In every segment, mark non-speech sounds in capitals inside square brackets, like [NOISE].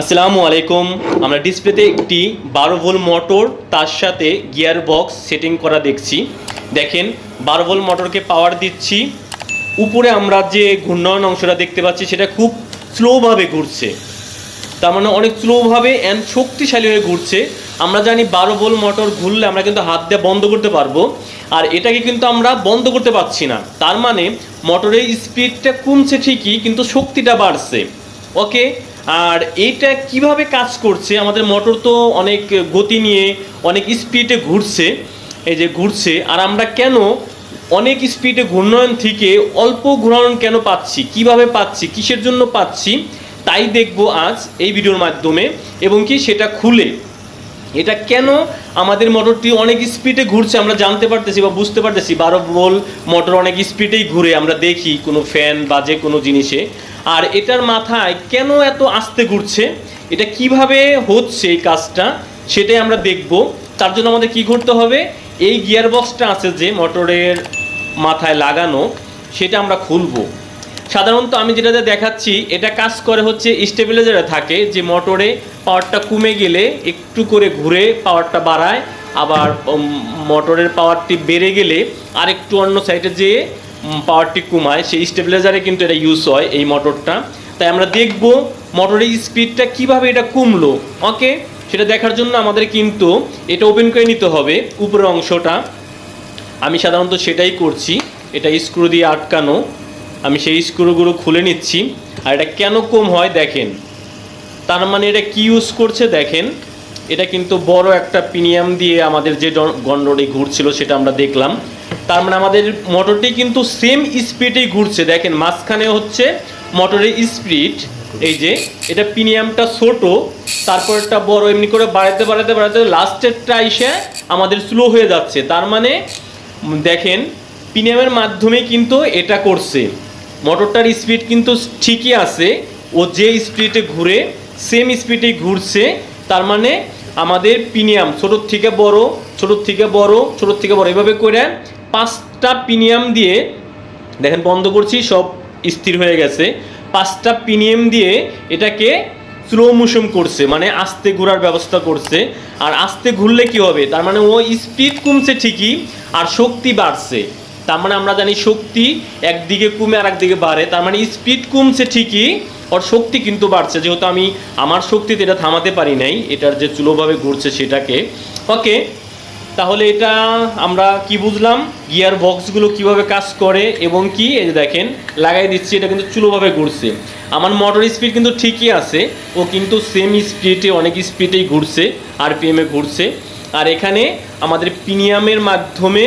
আসসালামু আলাইকুম। আমরা ডিসপ্লেতে একটি বারো ভোল্ট মোটর, তার সাথে গিয়ার বক্স সেটিং করা দেখছি। দেখেন, বারো ভোল্ট মোটরকে পাওয়ার দিচ্ছি। উপরে আমরা যে ঘূর্ণয়ন অংশটা দেখতে পাচ্ছি, সেটা খুব স্লোভাবে ঘুরছে। তার মানে অনেক স্লোভাবে অ্যান্ড শক্তিশালী হয়ে ঘুরছে। আমরা জানি বারো ভোল্ট মোটর ঘুরলে আমরা কিন্তু হাত দিয়ে বন্ধ করতে পারব। আর এটাকে কিন্তু আমরা বন্ধ করতে পারছি না। তার মানে মোটরের স্পিডটা কমছে ঠিকই, কিন্তু শক্তিটা বাড়ছে। ওকে আর এইটা কীভাবে কাজ করছে? আমাদের মোটর তো অনেক গতি নিয়ে অনেক স্পিডে ঘুরছে, এই যে ঘুরছে। আর আমরা কেন অনেক স্পিডে ঘূর্ণয়ন থেকে অল্প ঘূর্ণয়ন কেন পাচ্ছি? কীভাবে পাচ্ছি? কিসের জন্য পাচ্ছি? তাই দেখব আজ এই ভিডিওর মাধ্যমে এবং কি সেটা খুলে। এটা কেন আমাদের মোটরটি অনেক স্পিডে ঘুরছে আমরা জানতে পারতেছি বা বুঝতে পারতেছি। বারো বল মোটর অনেক স্পিডেই ঘুরে, আমরা দেখি কোনো ফ্যান বা যে কোনো জিনিসে। আর এটার মাথায় কেন এত আস্তে ঘুরছে? এটা কীভাবে হচ্ছে এই কাজটা? সেটাই আমরা দেখব। তার জন্য আমাদের কি করতে হবে? এই গিয়ার বক্সটা আছে যে মোটরের মাথায় লাগানো, সেটা আমরা খুলবো। সাধারণত আমি যেটাতে দেখাচ্ছি, এটা কাজ করে হচ্ছে স্টেবিলাইজারে থাকে যে মোটরে পাওয়ারটা কমে গেলে একটু করে ঘুরে পাওয়ারটা বাড়ায়, আবার মোটরের পাওয়ারটি বেড়ে গেলে আর একটু অন্য সাইডে যেয়ে পাওয়ারটি কমায়, সেই স্টেবিলাইজারে কিন্তু এটা ইউজ হয় এই মোটরটা তাই আমরা দেখব মোটরের স্পিডটা কীভাবে এটা কমলো। ওকে সেটা দেখার জন্য আমাদের কিন্তু এটা ওপেন করে নিতে হবে উপরের অংশটা। আমি সাধারণত সেটাই করছি। এটা স্ক্রু দিয়ে আটকানো। আমি সেই স্ক্রুগুলো খুলে নিচ্ছি। আর এটা কেন কম হয় দেখেন। তার মানে এটা কি ইউজ করছে দেখেন। এটা কিন্তু বড় একটা প্রিমিয়াম দিয়ে আমাদের যে গন্ডটি ঘুরছিল সেটা আমরা দেখলাম। তার মানে আমাদের মোটরটি কিন্তু সেম স্পিডেই ঘুরছে। দেখেন, মাঝখানে হচ্ছে মোটরের স্পিড এই যে, এটা প্রিমিয়ামটা ছোট তারপরটা বড়, এমনি করে বাড়াতে বাড়াতে বাড়াতে লাস্টেরটা এসে আমাদের স্লো হয়ে যাচ্ছে। তার মানে দেখেন, প্রিমিয়ামের মাধ্যমে কিন্তু এটা করছে। মোটরটার স্পিড কিন্তু ঠিকই আছে। ও যে স্পিডে ঘুরে সেম স্পিডে ঘুরছে। তার মানে আমাদের প্রিমিয়াম ছোটোর থেকে বড়, ছোটোর থেকে বড়, ছোটোর থেকে বড়, এভাবে করে পাঁচটা প্রিমিয়াম দিয়ে, দেখেন বন্ধ করছি, সব স্থির হয়ে গেছে। পাঁচটা প্রিমিয়াম দিয়ে এটাকে স্লো মোশন করছে মানে আস্তে ঘোরার ব্যবস্থা করছে। আর আস্তে ঘুরলে কি হবে? তার মানে ও স্পিড কমছে ঠিকই, আর শক্তি বাড়ছে। তার মানে আমরা জানি শক্তি একদিকে কমে আর একদিকে বাড়ে, তার মানে স্পিড কমছে ঠিকই ওর শক্তি কিন্তু বাড়ছে, যেহেতু আমি আমার শক্তিতে এটা থামাতে পারি নাই, এটার যে চুলোভাবে ঘুরছে সেটাকে। ওকে, তাহলে এটা আমরা কি বুঝলাম? গিয়ার বক্সগুলো কীভাবে কাজ করে এবং কি? এই যে দেখেন, লাগাই দিচ্ছি, এটা কিন্তু চুলোভাবে ঘুরছে। আমার মোটর স্পিড কিন্তু ঠিকই আছে, ও কিন্তু সেম স্পিডে অনেক স্পিডেই ঘুরছে আরপিএমে ঘুরছে। আর এখানে আমাদের প্রিমিয়ামের মাধ্যমে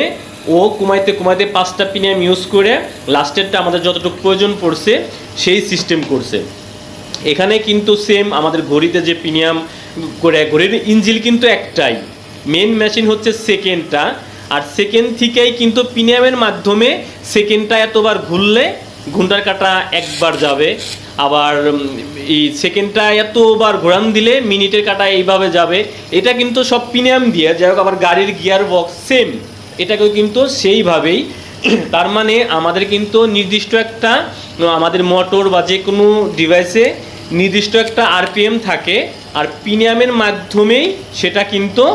ও কমাইতে কমাইতে পাঁচটা প্রিমিয়াম ইউজ করে লাস্টেরটা আমাদের যতটুকু প্রয়োজন পড়ছে সেই সিস্টেম করছে। এখানে কিন্তু সেম আমাদের ঘড়িতে যে প্রিমিয়াম করে, ঘড়ির ইঞ্জিল কিন্তু একটাই। মেন মেশিন হচ্ছে সেকেন্ডটা। আর সেকেন্ড থেকেই কিন্তু প্রিমিয়ামের মাধ্যমে সেকেন্ডটা এতবার ঘুরলে ঘুন্টার কাটা একবার যাবে। আবার এই সেকেন্ডটা এতবার ঘোরান দিলে মিনিটের কাটা এইভাবে যাবে। এটা কিন্তু সব প্রিমিয়াম দিয়ে, যাই হোক, আবার গাড়ির গিয়ার বক্স সেম এটাকেও কিন্তু সেইভাবেই [COUGHS] তার মানে আমাদের কিন্তু নির্দিষ্ট একটা আমাদের মোটর বা যে কোনো ডিভাইসে নির্দিষ্ট একটা আরপিএম থাকে। আর প্রিমিয়ামের মাধ্যমেই সেটা কিন্তু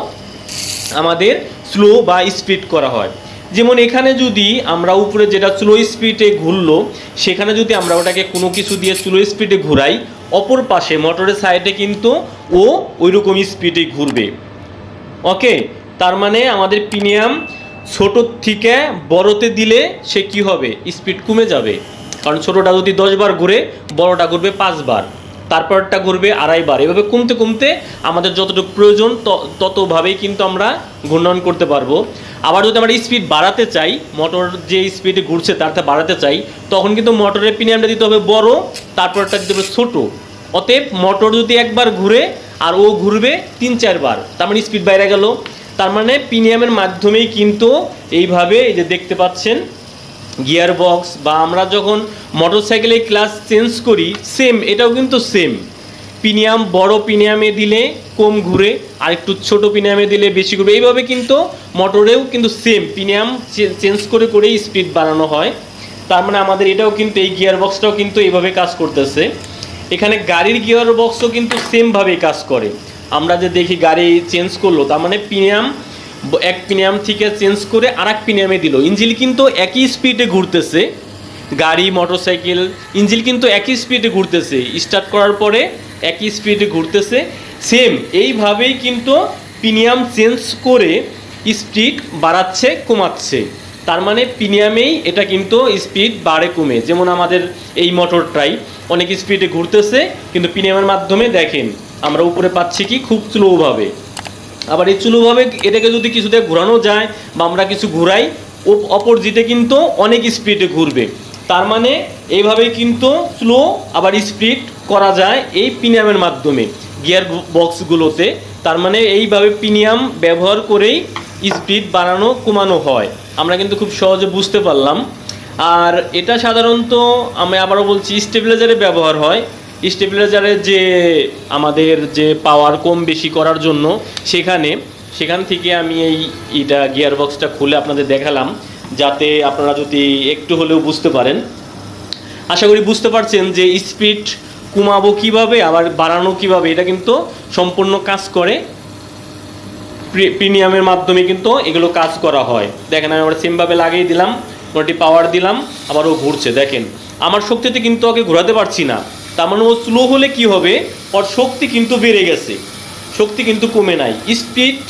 আমাদের স্লো বা স্পিড করা হয়। যেমন এখানে যদি আমরা উপরে যেটা স্লো স্পিডে ঘুরলো, সেখানে যদি আমরা ওটাকে কোনো কিছু দিয়ে স্লো স্পিডে ঘুরাই, অপর পাশে মোটরের সাইডে কিন্তু ও ওই রকম স্পিডে ঘুরবে। ওকে তার মানে আমাদের প্রিমিয়াম ছোটোর থেকে বড়তে দিলে সে কি হবে? স্পিড কমে যাবে। কারণ ছোটোটা যদি দশবার ঘুরে, বড়টা ঘুরবে পাঁচবার তারপরটা ঘুরবে আড়াইবার এভাবে কমতে কমতে আমাদের যতটুকু প্রয়োজন ততভাবেই কিন্তু আমরা ঘূর্ণয়ন করতে পারব। আবার যদি আমরা স্পিড বাড়াতে চাই মোটর যে স্পিডে ঘুরছে তার বাড়াতে চাই, তখন কিন্তু মোটরের প্রিমিয়ামটা দিতে হবে বড়, তারপরটা দিতে হবে ছোটো। অতএব মোটর যদি একবার ঘুরে আর ও ঘুরবে তিন চারবার তার মানে স্পিড বাইরে গেল। তার মানে প্রিমিয়ামের মাধ্যমেই কিন্তু এইভাবে এই যে দেখতে পাচ্ছেন গিয়ার বক্স বা আমরা যখন মোটর সাইকেলে ক্লাস চেঞ্জ করি সেম এটাও কিন্তু সেম প্রিমিয়াম বড় প্রিমিয়ামে দিলে কম ঘুরে আর একটু ছোট প্রিমিয়ামে দিলে বেশি ঘুরবে এইভাবে কিন্তু মোটরেও কিন্তু সেম প্রিমিয়াম চেঞ্জ করে করেই স্পিড বাড়ানো হয়। তার মানে আমাদের এটাও কিন্তু, এই গিয়ার বক্সটাও কিন্তু এইভাবে কাজ করতেছে। এখানে গাড়ির গিয়ার বক্সও কিন্তু সেমভাবেই কাজ করে। আমরা যে দেখি গাড়ি চেঞ্জ করল, তার মানে প্রিমিয়াম, এক প্রিমিয়াম থেকে চেঞ্জ করে আর এক প্রিমিয়ামে দিল। ইঞ্জিল কিন্তু একই স্পিডে ঘুরতেছে, গাড়ি মোটরসাইকেল ইঞ্জিল কিন্তু একই স্পিডে ঘুরতেছে। স্টার্ট করার পরে একই স্পিডে ঘুরতেছে। সেম এইভাবেই কিন্তু প্রিমিয়াম চেঞ্জ করে স্পিড বাড়াচ্ছে, কমাচ্ছে। তার মানে প্রিমিয়ামেই এটা কিন্তু স্পিড বাড়ে, কমে। যেমন আমাদের এই মোটরটাই অনেক স্পিডে ঘুরতেছে, কিন্তু প্রিমিয়ামের মাধ্যমে দেখেন আমরা উপরে পাচ্ছি কি? খুব স্লোভাবে আবার এই চুলোভাবে এটাকে যদি কিছুতে ঘোরানো যায় বা আমরা কিছু ঘুরাই অপরজিটে কিন্তু অনেক স্পিডে ঘুরবে। তার মানে এইভাবে কিন্তু স্লো আবার স্পিড করা যায় এই প্রিমিয়ামের মাধ্যমে গিয়ার বক্সগুলোতে। তার মানে এইভাবে প্রিমিয়াম ব্যবহার করেই স্পিড বাড়ানো, কমানো হয়। আমরা কিন্তু খুব সহজে বুঝতে পারলাম। আর এটা সাধারণত আমি আবারও বলছি স্টেবিলাইজারে ব্যবহার হয়। স্টেবিলাইজারের যে আমাদের যে পাওয়ার কম বেশি করার জন্য, সেখানে, সেখান থেকে আমি এই এটা গিয়ার বক্সটা খুলে আপনাদের দেখালাম, যাতে আপনারা যদি একটু হলেও বুঝতে পারেন। আশা করি বুঝতে পারছেন যে স্পিড কমাবো কীভাবে, আবার বাড়ানো কীভাবে, এটা কিন্তু সম্পূর্ণ কাজ করে। প্রি- প্রিমিয়ামের মাধ্যমে কিন্তু এগুলো কাজ করা হয়। দেখেন আমি আবার সেমভাবে লাগিয়ে দিলাম ওটি পাওয়ার দিলাম আবার ও ঘুরছে, দেখেন। আমার শক্তিতে কিন্তু ওকে ঘোরাতে পারছি না। তার মানে ও স্লো হলে কি হবে? ওর শক্তি কিন্তু বেড়ে গেছে। শক্তি কিন্তু কমে নাই। স্পিড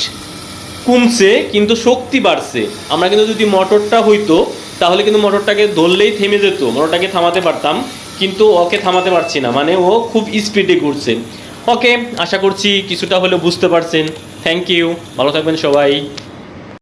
কমছে, কিন্তু শক্তি বাড়ছে। আমরা কিন্তু যদি মোটরটা হইতো, তাহলে কিন্তু মোটরটাকে ধরলেই থেমে যেত। মোটরটাকে থামাতে পারতাম, কিন্তু ওকে থামাতে পারছি না। মানে ও খুব স্পিডে ঘুরছে। ওকে আশা করছি কিছুটা হলেও বুঝতে পারছেন। থ্যাংক ইউ ভালো থাকবেন সবাই।